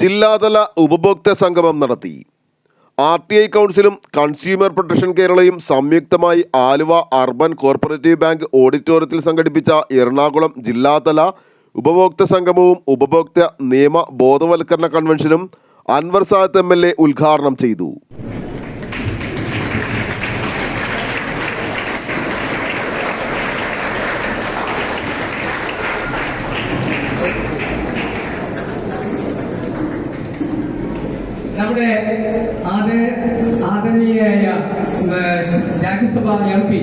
ജില്ലാതല ഉപഭോക്തൃ സംഗമം നടത്തി. ആർ ടി ഐ കൗൺസിലും കൺസ്യൂമർ പ്രൊട്ടക്ഷൻ കേരളയും സംയുക്തമായി ആലുവ അർബൻ കോർപ്പറേറ്റീവ് ബാങ്ക് ഓഡിറ്റോറിയത്തിൽ സംഘടിപ്പിച്ച എറണാകുളം ജില്ലാതല ഉപഭോക്തൃ സംഗമവും ഉപഭോക്തൃ നിയമ ബോധവൽക്കരണ കൺവെൻഷനും Anwar Sadath M L A ഉദ്ഘാടനം ചെയ്തു. നമ്മുടെ ആദ ആദരണീയായ ഉം, രാജ്യസഭ എം പി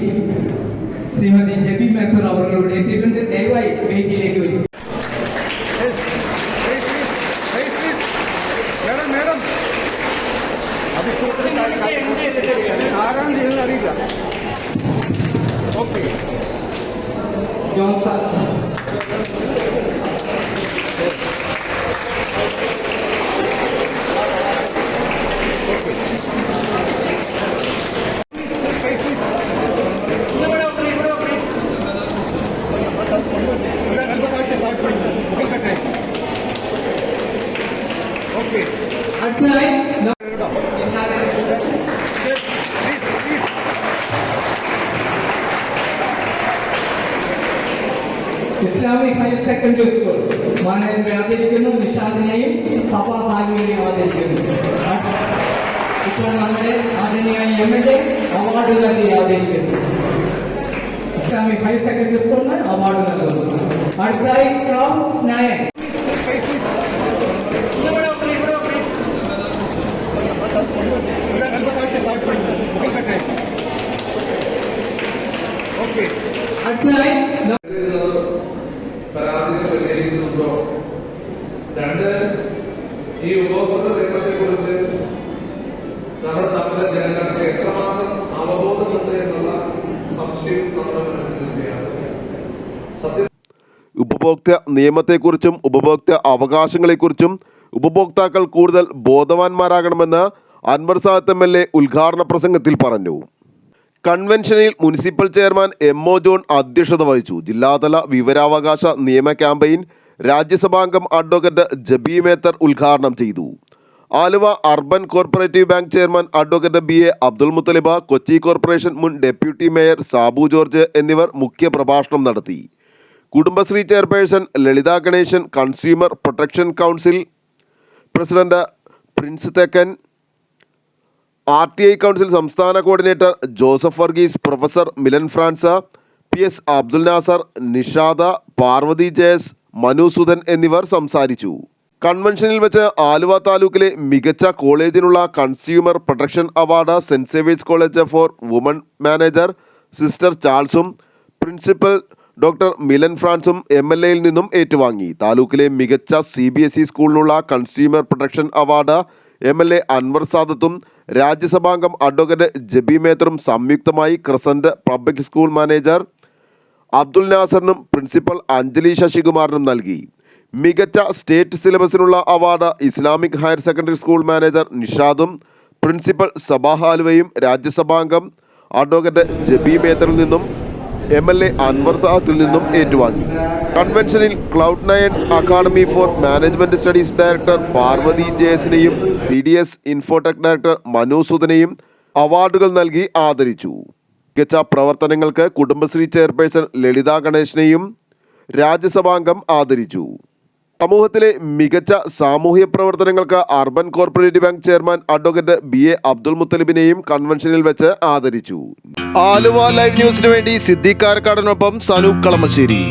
ശ്രീമതി ജബി മേത്തർ അവരുടെ എത്തിയിട്ടുണ്ട് ദയവായി വേദിയിലേക്ക് വരും മേഡം മേഡം അത് ഇപ്പോൾ ആരാം തീയതി അറിയില്ല okay Johnson okay Islamic higher secondary school. Manage ആദരിക്കുന്നു നിഷാദിനെയും സഭാ ഹാലുവിനെയും ആദരിക്കുന്നു. ഇപ്പോൾ നമ്മുടെ ആദരണീയ എം എൽ എ അവാർഡ് നൽകി ആദരിക്കുന്നു. ഇസ്ലാമിക് ഹയർ സെക്കൻഡറി സ്കൂളിന് അവാർഡ് നൽകുന്നു. അടുത്തതായി ക്ലൗസ് നായൻ ഓക്കെ അടുത്തതായി പരാതികൾ പരിഹരിക്കുന്നുണ്ടോ? രണ്ട് ഈ ഉപഭോക്തൃ രംഗത്തെ ഉപഭോക്തൃ നിയമത്തെക്കുറിച്ചും ഉപഭോക്തൃ അവകാശങ്ങളെക്കുറിച്ചും ഉപഭോക്താക്കൾ കൂടുതൽ ബോധവാന്മാരാകണമെന്ന് Anwar Sadath M L A ഉദ്ഘാടന പ്രസംഗത്തിൽ പറഞ്ഞു. കൺവെൻഷനിൽ municipal chairman M O John അധ്യക്ഷത വഹിച്ചു. ജില്ലാതല വിവരാവകാശ നിയമ ക്യാമ്പയിൻ രാജ്യസഭാംഗം അഡ്വക്കേറ്റ് ജബി മേത്തർ ഉദ്ഘാടനം ചെയ്തു. Aluva urban cooperative bank chairman advocate B A Abdul Muthalib Kochi corporation മുൻ ഡെപ്യൂട്ടി മേയർ സാബു ജോർജ് എന്നിവർ മുഖ്യ പ്രഭാഷണം നടത്തി. Kudumbashree chairperson Lalitha Ganesan consumer protection council president Prince Thekkan R T I council സംസ്ഥാന coordinator Joseph Varghese professor Milan Frans P S Abdul Nasar Nishad Parvathy Jayas Manu Sudhan എന്നിവർ സംസാരിച്ചു. കൺവെൻഷനിൽ വെച്ച് ആലുവ താലൂക്കിലെ മികച്ച കോളേജിനുള്ള consumer protection award saint Xavier's college for woman manager sister ചാൾസും principal doctor Milan ഫ്രാൻസും M L എയിൽ നിന്നും ഏറ്റുവാങ്ങി. താലൂക്കിലെ മികച്ച C B S E സ്കൂളിനുള്ള consumer protection award M L A Anwar സാദത്തും രാജ്യസഭാംഗം അഡ്വക്കേറ്റ് ജബി മേത്തറും സംയുക്തമായി crescent public school manager Abdul നാസറിനും principal Anjali ശശികുമാറിനും നൽകി. മികച്ച state സിലബസിനുള്ള award Islamic higher secondary school manager നിഷാദും principal Saba ഹാലുവയും രാജ്യസഭാംഗം അഡ്വക്കേറ്റ് ജബി മേത്തറിൽ നിന്നും എം എൽ എ അൻവർ സാഹത്തിൽ നിന്നും ഏറ്റുവാങ്ങി. കൺവെൻഷനിൽ cloud nine academy for management studies director Parvathy ജയസിനെയും C D S infotech director Manu സുധനെയും അവാർഡുകൾ നൽകി ആദരിച്ചു. മികച്ച പ്രവർത്തനങ്ങൾക്ക് കുടുംബശ്രീ ചെയർപേഴ്സൺ ലളിത ഗണേശനെയും രാജ്യസഭാംഗം ആദരിച്ചു. സമൂഹത്തിലെ മികച്ച സാമൂഹ്യ പ്രവർത്തനങ്ങൾക്ക് urban cooperative bank chairman advocate B A Abdul മുത്തലിബിനെയും കൺവെൻഷനിൽ വെച്ച് ആദരിച്ചു. ആലുവ ലൈവ് ന്യൂസിന് വേണ്ടി സിദ്ദീഖ് കാരക്കാടനൊപ്പം സനൂപ് കളമശ്ശേരി.